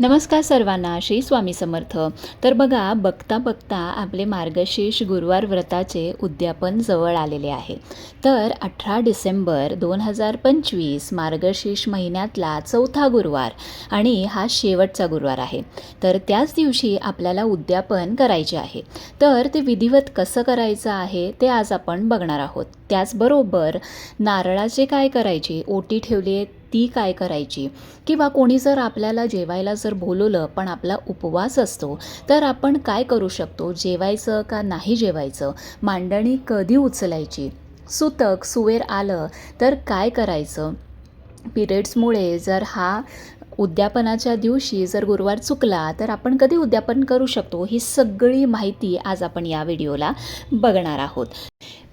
नमस्कार सर्वांना श्री स्वामी समर्थ. तर बघा बघता बघता आपले मार्गशीर्ष गुरुवार व्रताचे उद्यापन जवळ आलेले आहे. तर अठरा डिसेंबर दोन हजार पंचवीस मार्गशीर्ष महिन्यातला चौथा गुरुवार आणि हा शेवटचा गुरुवार आहे. तर त्याच दिवशी आपल्याला उद्यापन करायचे आहे. तर ते विधिवत कसं करायचं आहे ते आज आपण बघणार आहोत. त्याचबरोबर नारळाचे काय करायचे? ओटी ठेवली आहे ती काय करायची? किंवा कोणी जर आपल्याला जेवायला जर बोलवलं पण आपला उपवास असतो तर आपण काय करू शकतो? जेवायचं का नाही जेवायचं? मांडणी कधी उचलायची? सुतक सुवेर आलं तर काय करायचं? पिरियड्समुळे जर हा उद्यापनाच्या दिवशी जर गुरुवार चुकला तर आपण कधी उद्यापन करू शकतो? ही सगळी माहिती आज आपण या व्हिडिओला बघणार आहोत.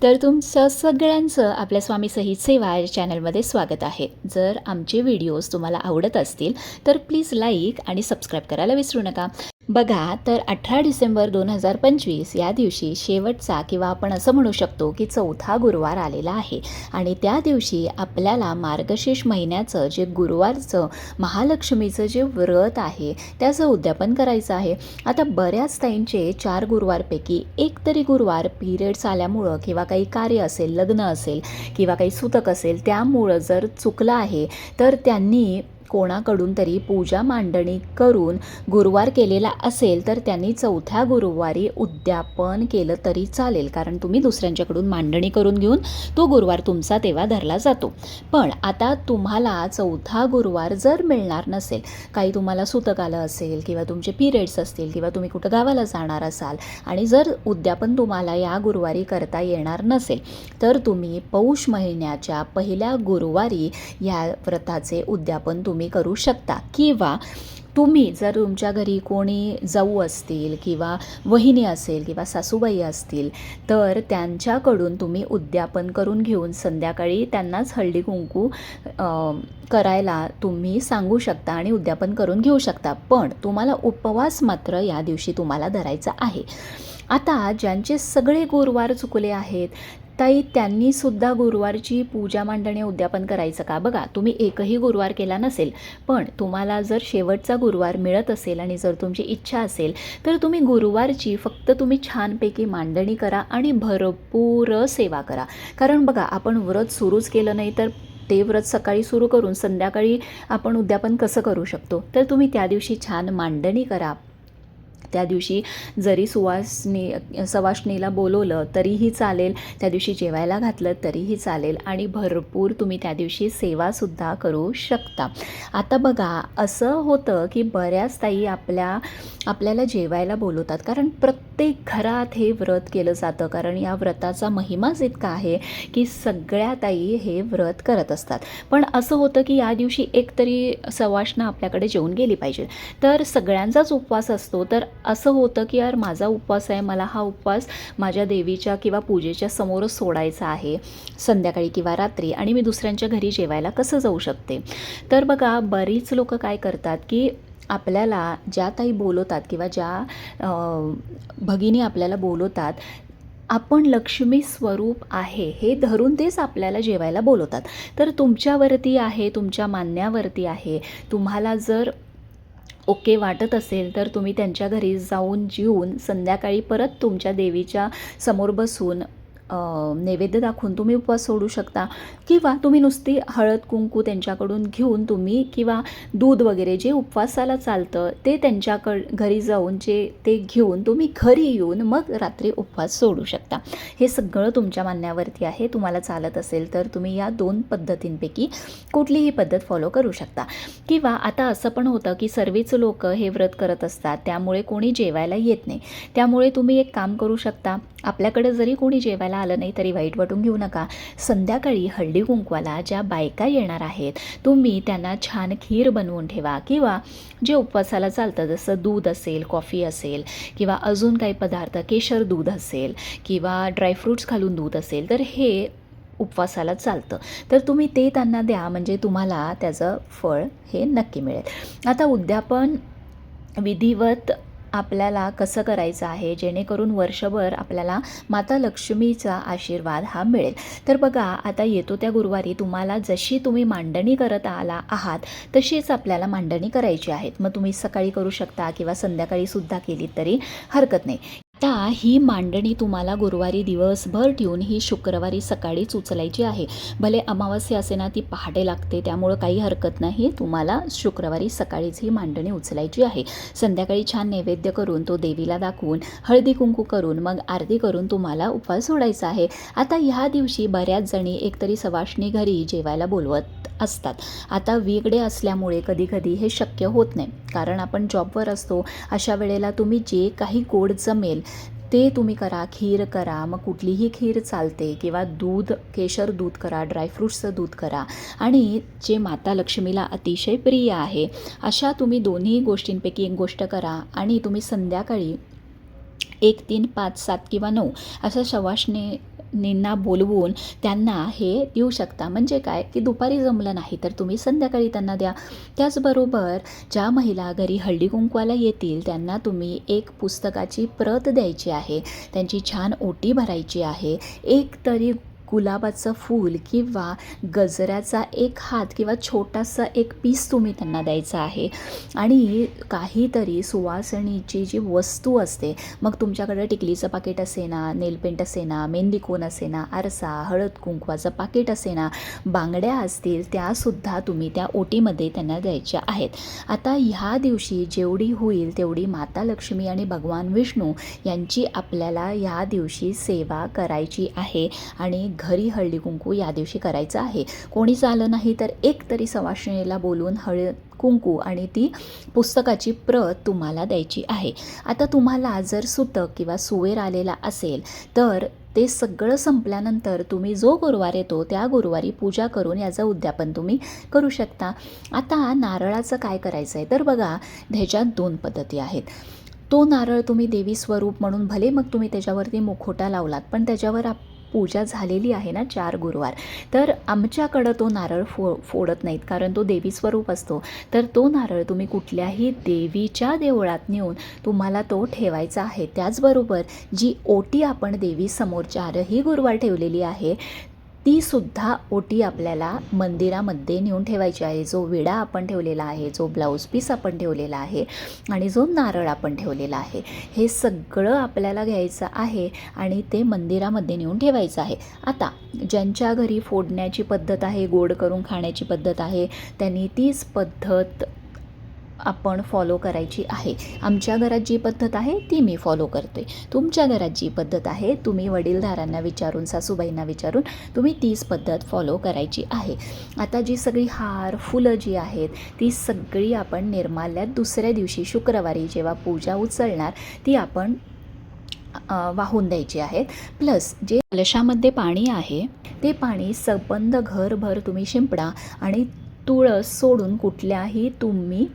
तर तुमचं सगळ्यांचं आपल्या स्वामी सहित सेवा या चॅनलमध्ये स्वागत आहे. जर आमचे व्हिडिओज तुम्हाला आवडत असतील तर प्लीज लाईक आणि सबस्क्राईब करायला विसरू नका. बघा तर अठरा डिसेंबर दोन हजार पंचवीस या दिवशी शेवटचा किंवा आपण असं म्हणू शकतो की चौथा गुरुवार आलेला आहे. आणि त्या दिवशी आपल्याला मार्गशीर्ष महिन्याचं जे गुरुवारचं महालक्ष्मीचं जे व्रत आहे त्याचं उद्यापन करायचं आहे. आता बऱ्याच ताईंचे चार गुरुवारपैकी एक तरी गुरुवार पिरियड्स आल्यामुळं किंवा काही कार्य असेल लग्न असेल किंवा काही सुतक असेल त्यामुळं जर चुकलं आहे तर त्यांनी कोणाकडून तरी पूजा मांडणी करून गुरुवार केलेला असेल तर त्यांनी चौथ्या गुरुवारी उद्यापन केलं तरी चालेल. कारण तुम्ही दुसऱ्यांच्याकडून मांडणी करून घेऊन तो गुरुवार तुमचा तेव्हा धरला जातो. पण आता तुम्हाला चौथा गुरुवार जर मिळणार नसेल काही तुम्हाला सुतक आलं असेल किंवा तुमचे पिरियड्स असतील किंवा तुम्ही कुठं गावाला जाणार असाल आणि जर उद्यापन तुम्हाला या गुरुवारी करता येणार नसेल तर तुम्ही पौष महिन्याच्या पहिल्या गुरुवारी या व्रताचे उद्यापन तुम्ही तुम्ही करू शकता. किंवा तुम्ही जर तुमच्या घरी कोणी जाऊ असतील किंवा वहिनी असेल किंवा सासूबाई असतील तर त्यांच्याकडून तुम्ही उद्यापन करून घेऊन संध्याकाळी त्यांनाच हळदी कुंकू करायला तुम्ही सांगू शकता आणि उद्यापन करून घेऊ शकता. पण तुम्हाला उपवास मात्र या दिवशी तुम्हाला धरायचा आहे. आता ज्यांचे सगळे गुरुवार चुकले आहेत ताई त्यांनी सुद्धा गुरुवारची पूजा मांडणी उद्यापन करायचं का? बघा तुम्ही एकही गुरुवार केला नसेल पण तुम्हाला जर शेवटचा गुरुवार मिळत असेल आणि जर तुमची इच्छा असेल तर तुम्ही गुरुवारची फक्त तुम्ही छानपैकी मांडणी करा आणि भरपूर सेवा करा. कारण बघा आपण व्रत सुरूच केलं नाही तर ते व्रत सकाळी सुरू करून संध्याकाळी आपण उद्यापन कसं करू शकतो? तर तुम्ही त्या दिवशी छान मांडणी करा. त्या दिवशी जरी सुवासनी सवाष्णीला बोलवलं तरीही चालेल. त्या दिवशी जेवायला घातलं तरीही चालेल. आणि भरपूर तुम्ही त्या दिवशी सेवासुद्धा करू शकता. आता बघा असं होतं की बऱ्याच ताई आपल्या आपल्याला जेवायला बोलवतात. कारण प्रत्येक घरात हे व्रत केलं जातं. कारण या व्रताचा महिमाच इतका आहे की सगळ्या ताई हे व्रत करत असतात. पण असं होतं की या दिवशी एक तरी सवाष्ण आपल्याकडे जेवून गेली पाहिजे. तर सगळ्यांचाच उपवास असतो. तर असं होतं की यार माझा उपवास आहे मला हा उपवास माझ्या देवीच्या किंवा पूजेच्या समोरच सोडायचा आहे संध्याकाळी किंवा रात्री आणि मी दुसऱ्यांच्या घरी जेवायला कसं जाऊ शकते? तर बघा बरीच लोक काय करतात की आपल्याला ज्या ताई बोलवतात किंवा ज्या भगिनी आपल्याला बोलवतात आपण लक्ष्मी स्वरूप आहे हे धरून तेच आपल्याला जेवायला बोलवतात. तर तुमच्यावरती आहे तुमच्या मान्यावरती आहे तुम्हाला जर ओके वाटत असेल तर तुम्ही त्यांच्या घरी जाऊन जेवून संध्याकाळी परत तुमच्या देवीच्या समोर बसून नैवेद्य दाखवून तुम्ही उपवास सोडू शकता. किंवा तुम्ही नुसती हळद कुंकू त्यांच्याकडून घेऊन तुम्ही किंवा दूध वगैरे जे उपवासाला चालतं ते त्यांच्याकड घरी जाऊन जे ते घेऊन तुम्ही घरी येऊन मग रात्री उपवास सोडू शकता. हे सगळं तुमच्या मान्यावरती आहे. तुम्हाला चालत असेल तर तुम्ही या दोन पद्धतींपैकी कुठलीही पद्धत फॉलो करू शकता. किंवा आता असं पण होतं की सर्वच लोक हे व्रत करत असतात त्यामुळे कोणी जेवायला येत नाही. त्यामुळे तुम्ही एक काम करू शकता. आपल्याकडे जरी कोणी जेवायला आलं नाही तरी वाईट वाटून घेऊ नका. संध्याकाळी हळदी कुंकवाला ज्या बायका येणार आहेत तुम्ही त्यांना छान खीर बनवून ठेवा किंवा जे उपवासाला चालतं जसं दूध असेल कॉफी असेल किंवा अजून काही पदार्थ केशर दूध असेल किंवा ड्रायफ्रूट्स घालून दूध असेल तर हे उपवासाला चालतं. तर तुम्ही ते त्यांना द्या म्हणजे तुम्हाला त्याचं फळ हे नक्की मिळेल. आता उद्यापन विधिवत आपल्याला कसं करायचं आहे जेणेकरून वर्षभर आपल्याला माता लक्ष्मीचा आशीर्वाद हा मिळेल. तर बघा आता येतो त्या गुरुवारी तुम्हाला जशी तुम्ही मांडणी करत आला आहात तशीच आपल्याला मांडणी करायची आहेत. मग तुम्ही सकाळी करू शकता किंवा संध्याकाळी सुद्धा केली तरी हरकत नाही. आता ही मांडणी तुम्हाला गुरुवारी दिवसभर ठेवून ही शुक्रवारी सकाळीच उचलायची आहे. भले अमावस्या असे ना ती पहाटे लागते त्यामुळं काही हरकत नाही. तुम्हाला शुक्रवारी सकाळीच ही मांडणी उचलायची आहे. संध्याकाळी छान नैवेद्य करून तो देवीला दाखवून हळदी कुंकू करून मग आरती करून तुम्हाला उपवास सोडायचा आहे. आता ह्या दिवशी बऱ्याच जणी एकतरी सवाष्णी घरी जेवायला बोलवत असतात. आता वेगळे असल्यामुळे कधी कधी हे शक्य होत नाही. कारण आपण जॉबवर असतो. अशा वेळेला तुम्ही जे काही गोड जमेल ते तुम्ही करा खीर करा मग कुठलीही खीर चालते किंवा दूध केशर दूध करा ड्रायफ्रूट्सचं दूध करा. आणि जे माता लक्ष्मीला अतिशय प्रिय आहे अशा तुम्ही दोन्ही गोष्टींपैकी एक गोष्ट करा आणि तुम्ही संध्याकाळी एक तीन पाच सात किंवा नऊ अशा नींना बोलवून त्यांना हे देऊ शकता. म्हणजे काय? की दुपारी जमलं नाही तर तुम्ही संध्याकाळी त्यांना द्या. त्याचबरोबर ज्या महिला घरी हळदी कुंकवाला येतील त्यांना तुम्ही एक पुस्तकाची प्रत द्यायची आहे. त्यांची छान ओटी भरायची आहे. एक तरी गुलाबाचं फूल किंवा गजऱ्याचा एक हात किंवा छोटासा एक पीस तुम्ही त्यांना द्यायचा आहे. आणि काहीतरी सुवासणीची जी वस्तू असते मग तुमच्याकडे टिकलीचं पाकिट असे ना नेलपेंट असे ना मेहंदी असे ना आरसा हळद कुंकवाचं पाकिट असे ना बांगड्या असतील त्यासुद्धा तुम्ही त्या ओटीमध्ये त्यांना द्यायच्या आहेत. आता ह्या दिवशी जेवढी होईल तेवढी माता लक्ष्मी आणि भगवान विष्णू यांची आपल्याला ह्या दिवशी सेवा करायची आहे. आणि घरी हळदी कुंकू या दिवशी करायचं आहे. कोणीच आलं नाही तर एक तरी सवाशिणीला बोलून हळद कुंकू आणि ती पुस्तकाची प्रत तुम्हाला द्यायची आहे. आता तुम्हाला जर सुतक किंवा सुवेर आलेला असेल तर ते सगळं संपल्यानंतर तुम्ही जो गुरुवार येतो त्या गुरुवारी पूजा करून याचं उद्यापन तुम्ही करू शकता. आता नारळाचं काय करायचं आहे तर बघा ह्याच्यात दोन पद्धती आहेत. तो नारळ तुम्ही देवी स्वरूप म्हणून भले मग तुम्ही त्याच्यावरती मुखोटा लावलात पण त्याच्यावर आप पूजा झालेली आहे ना चार गुरुवार. तर आमच्याकडं तो नारळ फो फोडत नाहीत कारण तो देवी स्वरूप असतो. तर तो नारळ तुम्ही कुठल्याही देवीच्या देवळात नेऊन तुम्हाला तो ठेवायचा आहे. त्याचबरोबर जी ओटी आपण देवीसमोर चारही गुरुवार ठेवलेली आहे ती सुद्धा ओटी आपल्याला मंदिरामध्ये नेऊन ठेवायची आहे. जो विडा आपण ठेवलेला आहे जो ब्लाऊज पीस आपण ठेवलेला आहे आणि जो नारळ आपण ठेवलेला आहे हे सगळं आपल्याला घ्यायचं आहे आणि ते मंदिरामध्ये नेऊन ठेवायचं आहे. आता ज्यांच्या घरी फोडण्याची पद्धत आहे गोड करून खाण्याची पद्धत आहे त्यांनी तीच पद्धत आपण फॉलो करायची आहे. आमच्या घरात जी पद्धत आहे ती मी फॉलो करते. तुमच्या घरात जी पद्धत आहे तुम्ही वडीलधारांना विचारून सासूबाईंना विचारून तुम्ही तीच पद्धत फॉलो करायची आहे. आता जी सगळी हार फुलं जी आहेत ती सगळी आपण निर्माल्यात दुसऱ्या दिवशी शुक्रवारी जेव्हा पूजा उचलणार ती आपण वाहून द्यायची आहेत प्लस जे कलशामध्ये पाणी आहे ते पाणी सबंद घरभर तुम्ही शिंपडा आणि तुळस सोडून कुठल्याही तुम्ही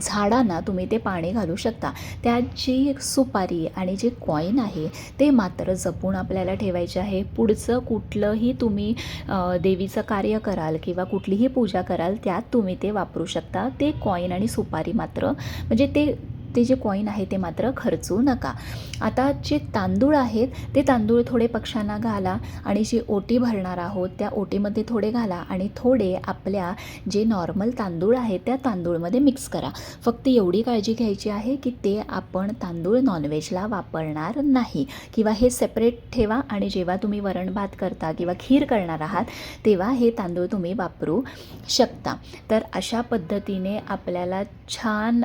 झाडांना तुम्ही ते पाणी घालू शकता. त्याची सुपारी आणि जे कॉईन आहे ते मात्र जपून आपल्याला ठेवायचे आहे. पुढचं कुठलंही तुम्ही देवीचं कार्य कराल किंवा कुठलीही पूजा कराल त्यात तुम्ही ते वापरू शकता. ते कॉईन आणि सुपारी मात्र म्हणजे ते ते जे कॉईन आहे ते मात्र खर्चू नका. आता जे तांदूळ आहेत ते तांदूळ थोडे पक्ष्यांना घाला आणि जी ओटी भरणार आहोत त्या ओटीमध्ये थोडे घाला आणि थोडे आपल्या जे नॉर्मल तांदूळ आहेत त्या तांदूळमध्ये मिक्स करा. फक्त एवढी काळजी घ्यायची आहे की ते आपण तांदूळ नॉनव्हेजला वापरणार नाही. किंवा हे सेपरेट ठेवा आणि जेव्हा तुम्ही वरण भात करता किंवा खीर करणार आहात तेव्हा हे तांदूळ तुम्ही वापरू शकता. तर अशा पद्धतीने आपल्याला छान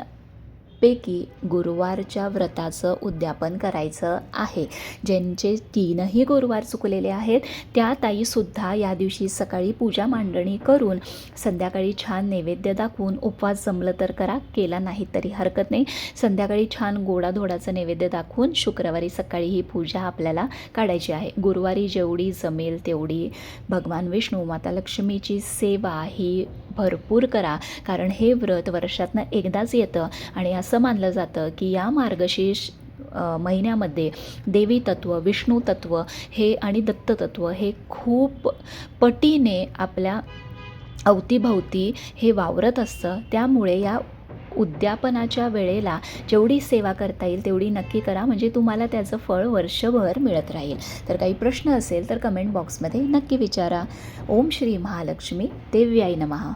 पैकी गुरुवारच्या व्रताचं उद्यापन करायचं आहे. ज्यांचे तीनही गुरुवार चुकलेले आहेत त्या ताईसुद्धा या दिवशी सकाळी पूजा मांडणी करून संध्याकाळी छान नैवेद्य दाखवून उपवास जमलं तर करा केला नाही तरी हरकत नाही. संध्याकाळी छान गोडाधोडाचं नैवेद्य दाखवून शुक्रवारी सकाळी ही पूजा आपल्याला काढायची आहे. गुरुवारी जेवढी जमेल तेवढी भगवान विष्णू माता लक्ष्मीची सेवा ही भरपूर करा कारण हे व्रत वर्षातनं एकदाच येतं आणि असं असं मानलं जातं की या मार्गशीर्ष महिन्यामध्ये देवी तत्व विष्णू तत्व हे आणि दत्त तत्व हे खूप पटीने आपल्या अवतीभवती हे वावरत असतं. त्यामुळे या उद्यापनाच्या वेळेला जेवढी सेवा करता येईल तेवढी नक्की करा. म्हणजे तुम्हाला त्याचं फळ वर्षभर मिळत राहील. तर काही प्रश्न असेल तर कमेंट बॉक्समध्ये नक्की विचारा. ओम श्री महालक्ष्मी. देव्याई नमहा